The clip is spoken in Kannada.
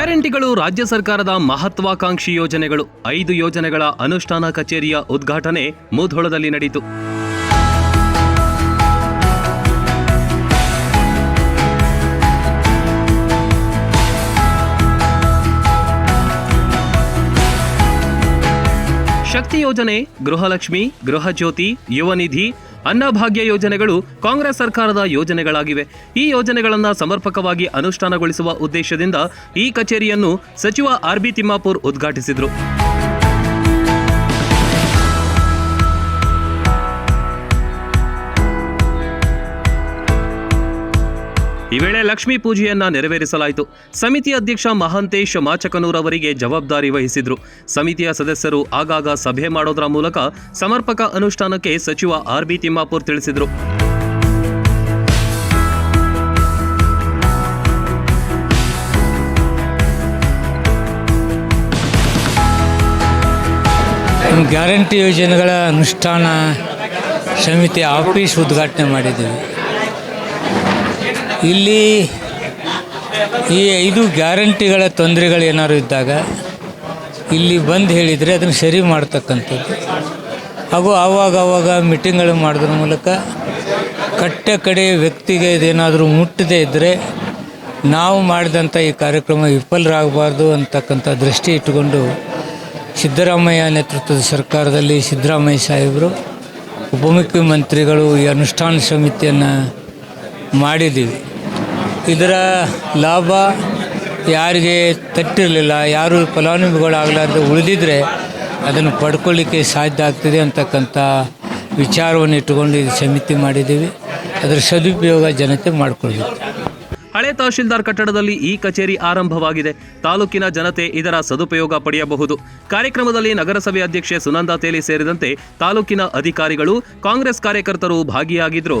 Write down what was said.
ಗ್ಯಾರಂಟಿಗಳು ರಾಜ್ಯ ಸರ್ಕಾರದ ಮಹತ್ವಾಕಾಂಕ್ಷಿ ಯೋಜನೆಗಳು. ಐದು ಯೋಜನೆಗಳ ಅನುಷ್ಠಾನ ಕಚೇರಿಯ ಉದ್ಘಾಟನೆ ಮುಧೋಳದಲ್ಲಿ ನಡೆಯಿತು ಶಕ್ತಿ ಯೋಜನೆ, ಗೃಹಲಕ್ಷ್ಮಿ, ಗೃಹಜ್ಯೋತಿ ಯುವ ನಿಧಿ ಅನ್ನಭಾಗ್ಯ ಯೋಜನೆಗಳು ಕಾಂಗ್ರೆಸ್ ಸರ್ಕಾರದ ಯೋಜನೆಗಳಾಗಿವೆ. ಈ ಯೋಜನೆಗಳನ್ನು ಸಮರ್ಪಕವಾಗಿ ಅನುಷ್ಠಾನಗೊಳಿಸುವ ಉದ್ದೇಶದಿಂದ ಈ ಕಚೇರಿಯನ್ನು ಸಚಿವ ಆರ್ ಬಿ ತಿಮ್ಮಾಪುರ್ ಉದ್ಘಾಟಿಸಿದರು. ಈ ವೇಳೆ ಲಕ್ಷ್ಮೀ ಪೂಜೆಯನ್ನ ನೆರವೇರಿಸಲಾಯಿತು. ಸಮಿತಿ ಅಧ್ಯಕ್ಷ ಮಹಾಂತೇಶ್ ಮಾಚಕನೂರ್ ಅವರಿಗೆ ಜವಾಬ್ದಾರಿ ವಹಿಸಿದ್ರು. ಸಮಿತಿಯ ಸದಸ್ಯರು ಆಗಾಗ ಸಭೆ ಮಾಡೋದರ ಮೂಲಕ ಸಮರ್ಪಕ ಅನುಷ್ಠಾನಕ್ಕೆ ಸಚಿವ ಆರ್ ಬಿ ತಿಮ್ಮಾಪುರ್ ತಿಳಿಸಿದರು. ಗ್ಯಾರಂಟಿ ಯೋಜನೆಗಳ ಅನುಷ್ಠಾನ ಸಮಿತಿ ಆಫೀಸ್ ಉದ್ಘಾಟನೆ ಮಾಡಿದ್ದೀವಿ. ಇಲ್ಲಿ ಈ ಐದು ಗ್ಯಾರಂಟಿಗಳ ತೊಂದರೆಗಳು ಏನಾದ್ರು ಇದ್ದಾಗ ಇಲ್ಲಿ ಬಂದು ಹೇಳಿದರೆ ಅದನ್ನು ಸರಿ ಮಾಡ್ತಕ್ಕಂಥದ್ದು. ಹಾಗೂ ಆವಾಗ ಆವಾಗ ಮೀಟಿಂಗ್ಗಳು ಮಾಡೋದ್ರ ಮೂಲಕ ಕಟ್ಟ ಕಡೆ ವ್ಯಕ್ತಿಗೆ ಇದೇನಾದರೂ ಮುಟ್ಟದೇ ಇದ್ದರೆ ನಾವು ಮಾಡಿದಂಥ ಈ ಕಾರ್ಯಕ್ರಮ ವಿಫಲರಾಗಬಾರ್ದು ಅಂತಕ್ಕಂಥ ದೃಷ್ಟಿ ಇಟ್ಟುಕೊಂಡು ಸಿದ್ದರಾಮಯ್ಯ ನೇತೃತ್ವದ ಸರ್ಕಾರದಲ್ಲಿ ಸಿದ್ದರಾಮಯ್ಯ ಸಾಹೇಬರು, ಉಪಮುಖ್ಯಮಂತ್ರಿಗಳು ಈ ಅನುಷ್ಠಾನ ಸಮಿತಿಯನ್ನು ಮಾಡಿದ್ದೀವಿ. ಇದರ ಲಾಭ ಯಾರಿಗೆ ತಟ್ಟಿರಲಿಲ್ಲ, ಯಾರು ಫಲಾನುಭವಿಗಳಾಗಲಾರ್ದು ಉಳಿದಿದ್ರೆ ಅದನ್ನು ಪಡ್ಕೊಳ್ಳಿಕ್ಕೆ ಸಾಧ್ಯ ಆಗ್ತದೆ ಅಂತಕ್ಕಂಥ ವಿಚಾರವನ್ನು ಇಟ್ಟುಕೊಂಡು ಇದು ಸಮಿತಿ ಮಾಡಿದ್ದೀವಿ. ಅದರ ಸದುಪಯೋಗ ಜನತೆ ಮಾಡಿಕೊಳ್ಬೇಕು ಹಳೆ ತಹಶೀಲ್ದಾರ್ ಕಟ್ಟಡದಲ್ಲಿ ಈ ಕಚೇರಿ ಆರಂಭವಾಗಿದೆ. ತಾಲೂಕಿನ ಜನತೆ ಇದರ ಸದುಪಯೋಗ ಪಡೆಯಬಹುದು. ಕಾರ್ಯಕ್ರಮದಲ್ಲಿ ನಗರಸಭೆ ಅಧ್ಯಕ್ಷೆ ಸುನಂದಾ ತೇಲಿ ಸೇರಿದಂತೆ ತಾಲೂಕಿನ ಅಧಿಕಾರಿಗಳು, ಕಾಂಗ್ರೆಸ್ ಕಾರ್ಯಕರ್ತರು ಭಾಗಿಯಾಗಿದ್ರು.